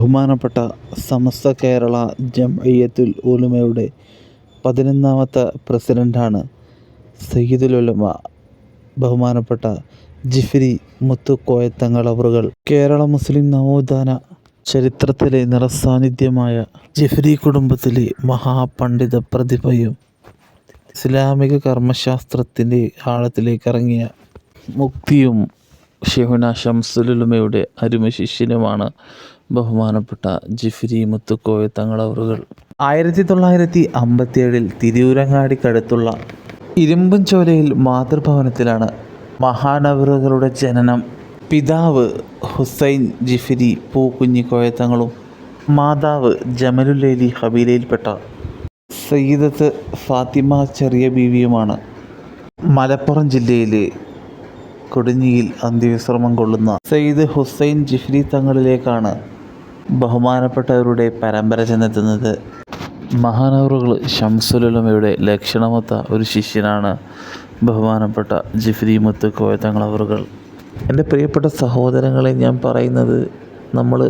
ബഹുമാനപ്പെട്ട സമസ്ത കേരള ജംഇയ്യത്തുൽ ഉലമയുടെ പതിനൊന്നാമത്തെ പ്രസിഡന്റാണ് സയ്യിദുൽ ഉലമ. ബഹുമാനപ്പെട്ട ജിഫ്രി മുത്തുക്കോയത്തങ്ങൾ അവറുകൾ കേരള മുസ്ലിം നവോത്ഥാന ചരിത്രത്തിലെ നിറസാന്നിധ്യമായ ജിഫിരി കുടുംബത്തിലെ മഹാപണ്ഡിത പ്രതിഭയും ഇസ്ലാമിക കർമ്മശാസ്ത്രത്തിന്റെ ആഴത്തിലേക്ക് ഇറങ്ങിയ മുക്തിയും ഷെഹുന ഷംസുലുലുമയുടെ അരുമ ശിഷ്യനുമാണ് ബഹുമാനപ്പെട്ട ജിഫിരി മുത്തുക്കോയ തങ്ങളവറുകൾ. ആയിരത്തി തൊള്ളായിരത്തി അമ്പത്തിയേഴിൽ തിരൂരങ്ങാടിക്കടുത്തുള്ള ഇരുമ്പൻചോലയിൽ മാതൃഭവനത്തിലാണ് മഹാനവറുകളുടെ ജനനം. പിതാവ് ഹുസൈൻ ജിഫിരി പൂക്കുഞ്ഞിക്കോയത്തങ്ങളും മാതാവ് ജമലുലേലി ഹബീലയിൽപ്പെട്ട സയ്യിദത്ത് ഫാത്തിമ ചെറിയ ബീവിയുമാണ്. മലപ്പുറം ജില്ലയിലെ കൊടിഞ്ഞിയിൽ അന്ത്യവിശ്രമം കൊള്ളുന്ന സയ്യിദ് ഹുസൈൻ ജിഫ്രി തങ്ങളിലേക്കാണ് ബഹുമാനപ്പെട്ടവരുടെ പരമ്പര ചെന്നെത്തുന്നത്. മഹാനവറുകൾ ഷംസുലുലമയുടെ ലക്ഷണമൊത്ത ഒരു ശിഷ്യനാണ് ബഹുമാനപ്പെട്ട ജിഫ്രി മുത്തുക്കോയ തങ്ങളവറുകൾ. എന്റെ പ്രിയപ്പെട്ട സഹോദരങ്ങളെ ഞാൻ പറയുന്നത് നമ്മൾ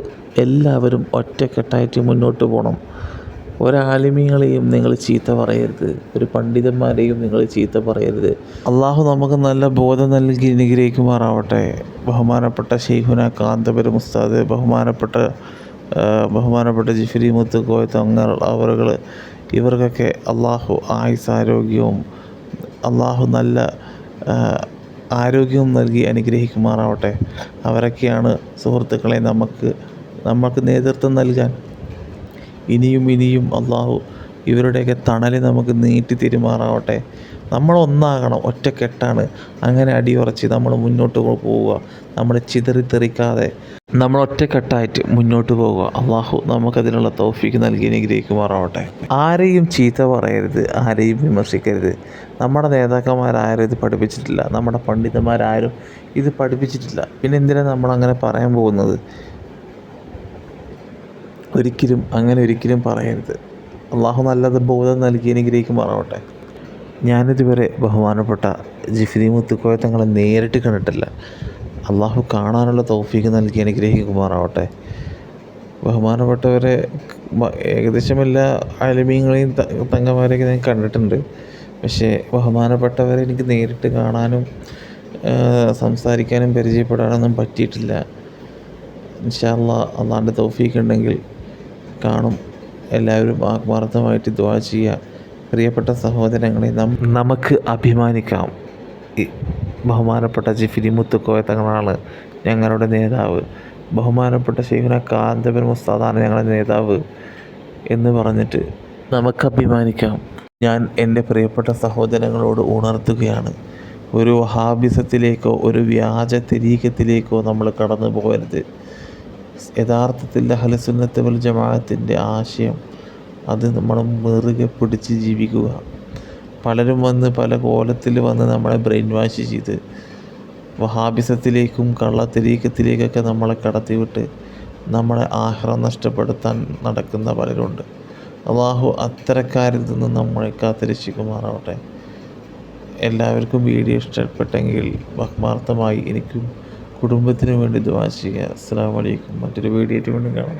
എല്ലാവരും ഒറ്റക്കെട്ടായിട്ട് മുന്നോട്ട് പോകണം. ഒരാലിമീങ്ങളെയും നിങ്ങൾ ചീത്ത പറയരുത്. ഒരു പണ്ഡിതന്മാരെയും നിങ്ങൾ ചീത്ത പറയരുത്. അള്ളാഹു നമുക്ക് നല്ല ബോധം നൽകി അനുഗ്രഹിക്കുമാറാവട്ടെ. ബഹുമാനപ്പെട്ട ഷെയ്ഖുന കാന്തപുരം ഉസ്താദ് ബഹുമാനപ്പെട്ട ബഹുമാനപ്പെട്ട ജിഫിരി മുത്തുക്കോയ തങ്ങൾ അവറുകൾ ഇവർക്കൊക്കെ അള്ളാഹു ആയുസ് ആരോഗ്യവും അള്ളാഹു നല്ല ആരോഗ്യവും നൽകി അനുഗ്രഹിക്കുമാറാവട്ടെ. അവരൊക്കെയാണ് സുഹൃത്തുക്കളെ നമുക്ക് നമുക്ക് നേതൃത്വം നൽകാൻ ഇനിയും ഇനിയും അള്ളാഹു ഇവരുടെയൊക്കെ തണൽ നമുക്ക് നീട്ടി തിരുമാറാവട്ടെ. നമ്മൾ ഒന്നാകണം ഒറ്റക്കെട്ടാണ്. അങ്ങനെ അടിയുറച്ച് നമ്മൾ മുന്നോട്ട് പോവുക. നമ്മൾ ചിതറിത്തെറിക്കാതെ നമ്മൾ ഒറ്റക്കെട്ടായിട്ട് മുന്നോട്ട് പോവുക. അള്ളാഹു നമുക്കതിനുള്ള തോഫിക്ക് നൽകി അനുഗ്രഹിക്കുമാറാവട്ടെ. ആരെയും ചീത്ത പറയരുത് ആരെയും വിമർശിക്കരുത്. നമ്മുടെ നേതാക്കന്മാരാരും ഇത് പഠിപ്പിച്ചിട്ടില്ല. നമ്മുടെ പണ്ഡിതന്മാരാരും ഇത് പഠിപ്പിച്ചിട്ടില്ല. പിന്നെ എന്തിനാണ് നമ്മൾ അങ്ങനെ പറയാൻ പോകുന്നത്? ഒരിക്കലും അങ്ങനെ ഒരിക്കലും പറയരുത്. അള്ളാഹു നല്ലത് ബോധം നൽകി അനുഗ്രഹിക്കുമാറാവട്ടെ ഞാനിതുവരെ ബഹുമാനപ്പെട്ട ജിഫിദി മുത്തുക്കോയ തങ്ങളെ നേരിട്ട് കണ്ടിട്ടില്ല. അള്ളാഹു കാണാനുള്ള തോഫീക്ക് നൽകി അനുഗ്രഹിക്കുമാറാവട്ടെ ബഹുമാനപ്പെട്ടവരെ ഏകദേശം എല്ലാ അലിമീങ്ങളെയും തങ്ങന്മാരെയൊക്കെ ഞാൻ കണ്ടിട്ടുണ്ട്. പക്ഷേ ബഹുമാനപ്പെട്ടവരെ എനിക്ക് നേരിട്ട് കാണാനും സംസാരിക്കാനും പരിചയപ്പെടാനൊന്നും പറ്റിയിട്ടില്ല. ഇൻഷാല്ല അള്ളാന്റെ തോഫീക്ക് ഉണ്ടെങ്കിൽ കാണും. എല്ലാവരും ആത്മാർത്ഥമായിട്ട് ദ്വാ ചെയ്യുക. പ്രിയപ്പെട്ട സഹോദരങ്ങളെ നമുക്ക് അഭിമാനിക്കാം. ബഹുമാനപ്പെട്ട ജി മുത്തുക്കോയ തങ്ങളാണ് ഞങ്ങളുടെ നേതാവ്. ബഹുമാനപ്പെട്ട ഷെയ്ഖുന കാന്തപുരം മുസ്താദാണ് ഞങ്ങളുടെ നേതാവ് എന്ന് പറഞ്ഞിട്ട് നമുക്ക് അഭിമാനിക്കാം. ഞാൻ എന്റെ പ്രിയപ്പെട്ട സഹോദരങ്ങളോട് ഉണർത്തുകയാണ്. ഒരു വഹാബിസത്തിലേക്കോ ഒരു വ്യാജ തെരീക്കത്തിലേക്കോ നമ്മൾ കടന്നു പോകരുത് യഥാർത്ഥത്തിൽ അഹ്ലുസുന്നത്ത് വൽ ജമാഅത്തിന്റെ ആശയം അത് നമ്മൾ മുറുകെ പിടിച്ച് ജീവിക്കുക. പലരും വന്ന് പല കോലത്തിൽ വന്ന് നമ്മളെ ബ്രെയിൻ വാഷ് ചെയ്ത് വഹാബിസത്തിലേക്കും കള്ളത്തിരീക്കത്തിലേക്കൊക്കെ നമ്മളെ കടത്തിവിട്ട് നമ്മളെ ആഹ്റം നഷ്ടപ്പെടുത്താൻ നടക്കുന്ന പലരുണ്ട്. അള്ളാഹു അത്തരക്കാരിൽ നിന്ന് നമ്മളെ കാത്തിരക്ഷിക്കുമാറാവട്ടെ. എല്ലാവർക്കും വീഡിയോ ഇഷ്ടപ്പെട്ടെങ്കിൽ ആത്മാർത്ഥമായി എനിക്കും കുടുംബത്തിനു വേണ്ടി ദ്വാശിക അസ്സാം വലൈക്കും മറ്റൊരു വീഡിയോ വീണ്ടും കാണാം.